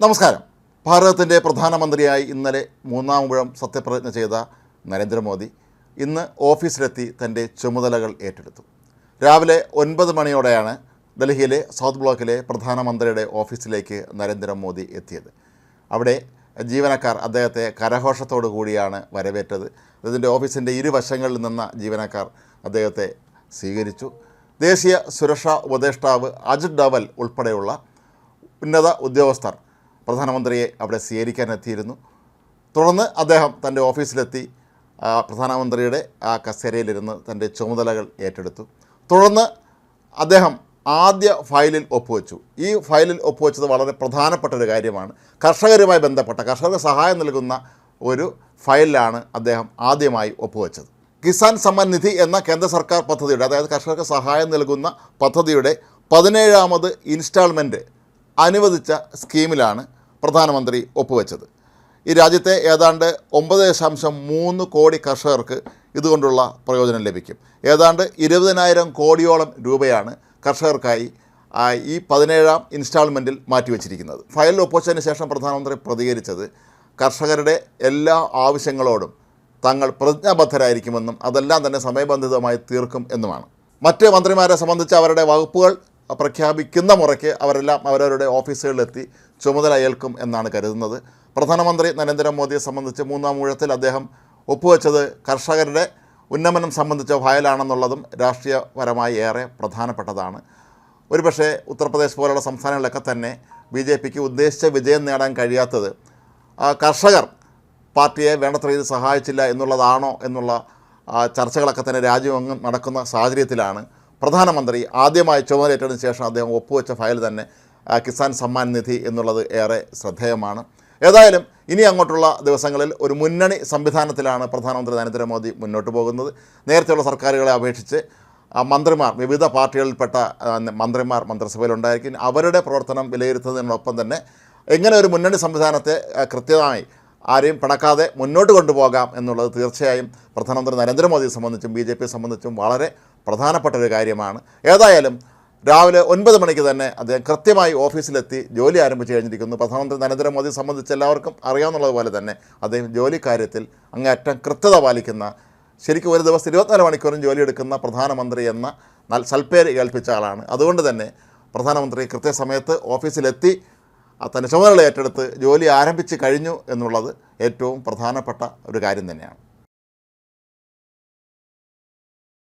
നമസ്കാരം. ഭാരതത്തിന്റെ പ്രധാനമന്ത്രിയായി ഇന്നലെ മൂന്നാം മുഴം സത്യപ്രതിജ്ഞ ചെയ്ത നരേന്ദ്രമോദി ഇന്ന് ഓഫീസിലെത്തി തന്റെ ചുമതലകൾ ഏറ്റെടുത്തു. രാവിലെ ഒൻപത് മണിയോടെയാണ് ഡൽഹിയിലെ സൗത്ത് ബ്ലോക്കിലെ പ്രധാനമന്ത്രിയുടെ ഓഫീസിലേക്ക് നരേന്ദ്രമോദി എത്തിയത്. അവിടെ ജീവനക്കാർ അദ്ദേഹത്തെ കരഘോഷത്തോടു കൂടിയാണ് വരവേറ്റത്. അദ്ദേഹത്തിന്റെ ഓഫീസിന്റെ ഇരുവശങ്ങളിൽ നിന്ന ജീവനക്കാർ അദ്ദേഹത്തെ സ്വീകരിച്ചു. ദേശീയ സുരക്ഷാ ഉപദേഷ്ടാവ് അജിത് ഡവൽ ഉൾപ്പെടെയുള്ള ഉന്നത ഉദ്യോഗസ്ഥർ പ്രധാനമന്ത്രിയെ അവിടെ സ്വീകരിക്കാനെത്തിയിരുന്നു. തുടർന്ന് അദ്ദേഹം തന്റെ ഓഫീസിലെത്തി പ്രധാനമന്ത്രിയുടെ ആ കസേരയിലിരുന്ന് തന്റെ ചുമതലകൾ ഏറ്റെടുത്തു. തുടർന്ന് അദ്ദേഹം ആദ്യ ഫയലിൽ ഒപ്പുവെച്ചു. ഈ ഫയലിൽ ഒപ്പുവെച്ചത് വളരെ പ്രധാനപ്പെട്ട ഒരു കാര്യമാണ്. കർഷകരുമായി ബന്ധപ്പെട്ട കർഷകർക്ക് സഹായം നൽകുന്ന ഒരു ഫയലിലാണ് അദ്ദേഹം ആദ്യമായി ഒപ്പുവെച്ചത്. കിസാൻ സമ്മാൻ നിധി എന്ന കേന്ദ്ര സർക്കാർ പദ്ധതിയുടെ അതായത് കർഷകർക്ക് സഹായം നൽകുന്ന പദ്ധതിയുടെ പതിനേഴാമത് ഇൻസ്റ്റാൾമെന്റ് അനുവദിച്ച സ്കീമിലാണ് പ്രധാനമന്ത്രി ഒപ്പുവെച്ചത്. ഈ രാജ്യത്തെ ഏതാണ്ട് ഒമ്പത് ദശാംശം മൂന്ന് കോടി കർഷകർക്ക് ഇതുകൊണ്ടുള്ള പ്രയോജനം ലഭിക്കും. ഏതാണ്ട് ഇരുപതിനായിരം കോടിയോളം രൂപയാണ് കർഷകർക്കായി ഈ പതിനേഴാം ഇൻസ്റ്റാൾമെന്റിൽ മാറ്റിവെച്ചിരിക്കുന്നത്. ഫയൽ ഒപ്പുവെച്ചതിന് ശേഷം പ്രധാനമന്ത്രി പ്രതികരിച്ചത് കർഷകരുടെ എല്ലാ ആവശ്യങ്ങളോടും തങ്ങൾ പ്രതിജ്ഞാബദ്ധരായിരിക്കുമെന്നും അതെല്ലാം തന്നെ സമയബന്ധിതമായി തീർക്കും എന്നുമാണ്. മറ്റ് മന്ത്രിമാരെ സംബന്ധിച്ച് അവരുടെ വകുപ്പുകൾ പ്രഖ്യാപിക്കുന്ന മുറയ്ക്ക് അവരെല്ലാം അവരവരുടെ ഓഫീസുകളിലെത്തി ചുമതല ഏൽക്കും എന്നാണ് കരുതുന്നത്. പ്രധാനമന്ത്രി നരേന്ദ്രമോദിയെ സംബന്ധിച്ച് മൂന്നാം ഊഴത്തിൽ അദ്ദേഹം ഒപ്പുവെച്ചത് കർഷകരുടെ ഉന്നമനം സംബന്ധിച്ച ഫയലാണെന്നുള്ളതും രാഷ്ട്രീയപരമായി ഏറെ പ്രധാനപ്പെട്ടതാണ്. ഒരുപക്ഷെ ഉത്തർപ്രദേശ് പോലുള്ള സംസ്ഥാനങ്ങളിലൊക്കെ തന്നെ ബി ജെ പിക്ക് ഉദ്ദേശിച്ച വിജയം നേടാൻ കഴിയാത്തത് കർഷകർ പാർട്ടിയെ വേണ്ടത്ര രീതിയിൽ സഹായിച്ചില്ല എന്നുള്ളതാണോ എന്നുള്ള ചർച്ചകളൊക്കെ തന്നെ രാജ്യമെങ്ങും നടക്കുന്ന സാഹചര്യത്തിലാണ്. പ്രധാനമന്ത്രി ആദ്യമായി ചുമതലയേറ്റതിന് ശേഷം അദ്ദേഹം ഒപ്പുവെച്ച ഫയൽ തന്നെ കിസാൻ സമ്മാൻ നിധി എന്നുള്ളത് ഏറെ ശ്രദ്ധേയമാണ്. ഏതായാലും ഇനി അങ്ങോട്ടുള്ള ദിവസങ്ങളിൽ ഒരു മുന്നണി സംവിധാനത്തിലാണ് പ്രധാനമന്ത്രി നരേന്ദ്രമോദി മുന്നോട്ട് പോകുന്നത്. നേരത്തെയുള്ള സർക്കാരുകളെ അപേക്ഷിച്ച് മന്ത്രിമാർ വിവിധ പാർട്ടികളിൽപ്പെട്ട മന്ത്രിമാർ മന്ത്രിസഭയിലുണ്ടായിരിക്കും. അവരുടെ പ്രവർത്തനം വിലയിരുത്തുന്നതിനോടൊപ്പം തന്നെ എങ്ങനെ ഒരു മുന്നണി സംവിധാനത്തെ കൃത്യമായി ആരെയും പിണക്കാതെ മുന്നോട്ട് കൊണ്ടുപോകാം എന്നുള്ളത് തീർച്ചയായും പ്രധാനമന്ത്രി നരേന്ദ്രമോദിയെ സംബന്ധിച്ചും ബി ജെ പിയെ സംബന്ധിച്ചും വളരെ പ്രധാനപ്പെട്ട ഒരു കാര്യമാണ്. ഏതായാലും രാവിലെ ഒൻപത് മണിക്ക് തന്നെ അദ്ദേഹം കൃത്യമായി ഓഫീസിലെത്തി ജോലി ആരംഭിച്ചു കഴിഞ്ഞിരിക്കുന്നു. പ്രധാനമന്ത്രി നരേന്ദ്രമോദിയെ സംബന്ധിച്ച് എല്ലാവർക്കും അറിയാവുന്നതുപോലെ തന്നെ അദ്ദേഹം ജോലി കാര്യത്തിൽ അങ്ങേയറ്റം കൃത്യത പാലിക്കുന്ന ശരിക്കും ഒരു ദിവസം ഇരുപത്തിനാല് മണിക്കൂറും ജോലിയെടുക്കുന്ന പ്രധാനമന്ത്രി എന്ന സൽപ്പേര് കേൾപ്പിച്ച ആളാണ്. അതുകൊണ്ട് തന്നെ പ്രധാനമന്ത്രി കൃത്യസമയത്ത് ഓഫീസിലെത്തി തന്റെ ചുമതല ഏറ്റെടുത്ത് ജോലി ആരംഭിച്ച് കഴിഞ്ഞു എന്നുള്ളത് ഏറ്റവും പ്രധാനപ്പെട്ട ഒരു കാര്യം തന്നെയാണ്.